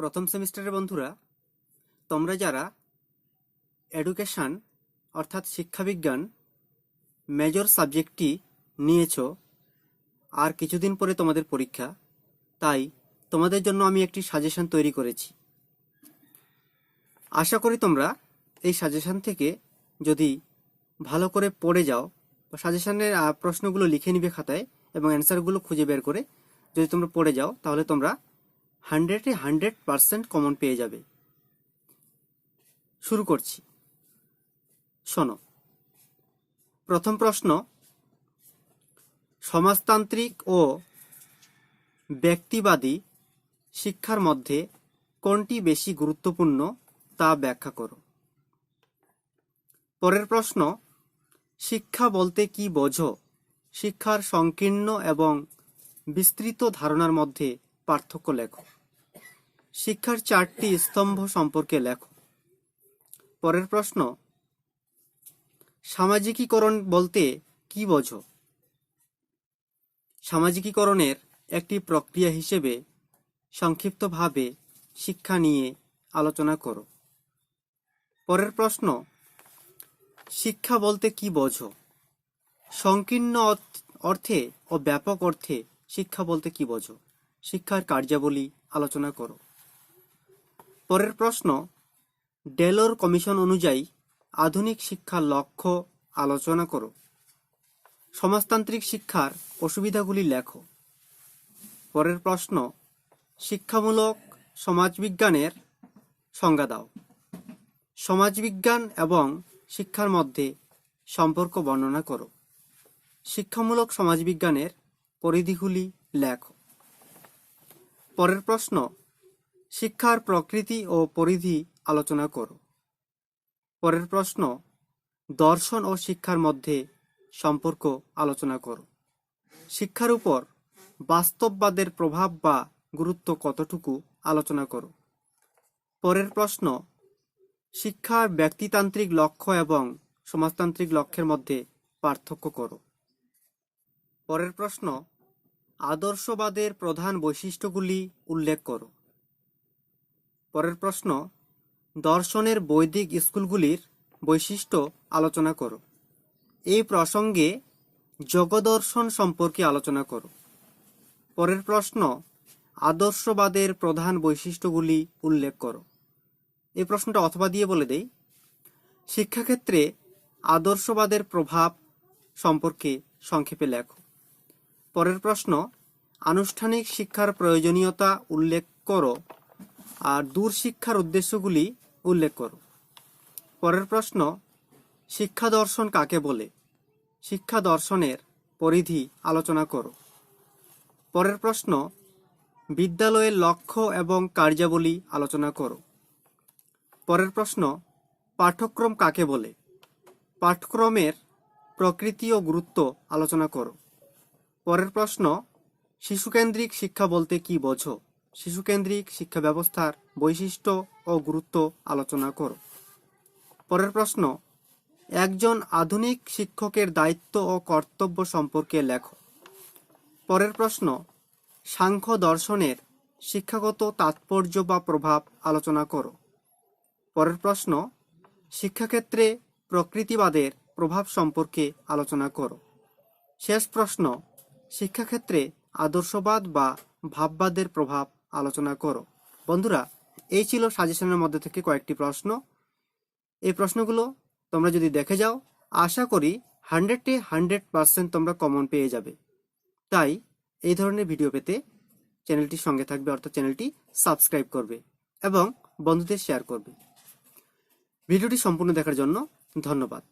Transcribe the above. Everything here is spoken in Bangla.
প্রথম সেমিস্টারের বন্ধুরা, তোমরা যারা এডুকেশন অর্থাৎ শিক্ষাবিজ্ঞান মেজর সাবজেক্টটি নিয়েছো, আর কিছুদিন পরে তোমাদের পরীক্ষা, তাই তোমাদের জন্য আমি একটি সাজেশন তৈরি করেছি। আশা করি তোমরা এই সাজেশান থেকে যদি ভালো করে পড়ে যাও বা সাজেশনের প্রশ্নগুলো লিখে নিবে খাতায় এবং অ্যান্সারগুলো খুঁজে বের করে যদি তোমরা পড়ে যাও, তাহলে তোমরা হান্ড্রেডে হান্ড্রেড পার্সেন্ট কমন পেয়ে যাবে। শুরু করছি। শোনো। প্রথম প্রশ্ন, সমাজতান্ত্রিক ও ব্যক্তিবাদী শিক্ষার মধ্যে কোনটি বেশি গুরুত্বপূর্ণ তা ব্যাখ্যা করো। পরের প্রশ্ন, শিক্ষা বলতে কি বোঝো? শিক্ষার সংকীর্ণ এবং বিস্তৃত ধারণার মধ্যে পার্থক্য লেখো। শিক্ষার চারটি স্তম্ভ সম্পর্কে লেখো। পরের প্রশ্ন, সামাজিকীকরণ বলতে কি বোঝো? সামাজিকীকরণের একটি প্রক্রিয়া হিসেবে সংক্ষিপ্তভাবে শিক্ষা নিয়ে আলোচনা করো। পরের প্রশ্ন, শিক্ষা বলতে কি বোঝো? সংকীর্ণ অর্থ- ও ব্যাপক অর্থে শিক্ষা বলতে কি বোঝো? শিক্ষার কার্যাবলী আলোচনা করো। পরের প্রশ্ন, ডেলোর কমিশন অনুযায়ী আধুনিক শিক্ষার লক্ষ্য আলোচনা করো। সমাজতান্ত্রিক শিক্ষার অসুবিধাগুলি লেখো। পরের প্রশ্ন, শিক্ষামূলক সমাজবিজ্ঞানের সংজ্ঞা দাও। সমাজবিজ্ঞান এবং শিক্ষার মধ্যে সম্পর্ক বর্ণনা করো। শিক্ষামূলক সমাজবিজ্ঞানের পরিধিগুলি লেখো। পরের প্রশ্ন, শিক্ষার প্রকৃতি ও পরিধি আলোচনা করো। পরের প্রশ্ন, দর্শন ও শিক্ষার মধ্যে সম্পর্ক আলোচনা করো। শিক্ষার উপর বাস্তববাদের প্রভাব বা গুরুত্ব কতটুকু আলোচনা করো। পরের প্রশ্ন, শিক্ষার ব্যক্তিতান্ত্রিক লক্ষ্য এবং সমাজতান্ত্রিক লক্ষ্যের মধ্যে পার্থক্য করো। পরের প্রশ্ন আদর্শবাদের প্রধান বৈশিষ্ট্যগুলি উল্লেখ করো। পরের প্রশ্ন, দর্শনের বৈদিক স্কুলগুলির বৈশিষ্ট্য আলোচনা করো। এই প্রসঙ্গে যোগদর্শন সম্পর্কে আলোচনা করো। পরের প্রশ্ন, আদর্শবাদের প্রধান বৈশিষ্ট্যগুলি উল্লেখ করো। এই প্রশ্নটা অথবা দিয়ে বলে দেই। শিক্ষাক্ষেত্রে আদর্শবাদের প্রভাব সম্পর্কে সংক্ষেপে লেখো। পরের প্রশ্ন, আনুষ্ঠানিক শিক্ষার প্রয়োজনীয়তা উল্লেখ করো আর দূর শিক্ষার উদ্দেশ্যগুলি উল্লেখ করো। পরের প্রশ্ন, শিক্ষা দর্শন কাকে বলে? শিক্ষা দর্শনের পরিধি আলোচনা করো। পরের প্রশ্ন, বিদ্যালয়ের লক্ষ্য এবং কার্যাবলী আলোচনা করো। পরের প্রশ্ন, পাঠ্যক্রম কাকে বলে? পাঠ্যক্রমের প্রকৃতি ও গুরুত্ব আলোচনা করো। পরের প্রশ্ন, শিশুকেন্দ্রিক শিক্ষা বলতে কি বোঝো? শিশুকেন্দ্রিক শিক্ষা ব্যবস্থার বৈশিষ্ট্য ও গুরুত্ব আলোচনা করো। পরের প্রশ্ন, একজন আধুনিক শিক্ষকের দায়িত্ব ও কর্তব্য সম্পর্কে লেখো। পরের প্রশ্ন, সাংখ্য দর্শনের শিক্ষাগত তাৎপর্য বা প্রভাব আলোচনা করো। পরের প্রশ্ন, শিক্ষাক্ষেত্রে প্রকৃতিবাদের প্রভাব সম্পর্কে আলোচনা করো। শেষ প্রশ্ন শিক্ষাক্ষেত্রে আদর্শবাদ বা ভাববাদের প্রভাব আলোচনা করো। বন্ধুরা, এই ছিল সাজেশনের মধ্যে থেকে কয়েকটি প্রশ্ন। এই প্রশ্নগুলো তোমরা যদি দেখে যাও, আশা করি হান্ড্রেডে হান্ড্রেড পার্সেন্ট তোমরা কমন পেয়ে যাবে। তাই এই ধরনের ভিডিও পেতে চ্যানেলটির সঙ্গে থাকবে, অর্থাৎ চ্যানেলটি সাবস্ক্রাইব করবে এবং বন্ধুদের শেয়ার করবে। ভিডিওটি সম্পূর্ণ দেখার জন্য ধন্যবাদ।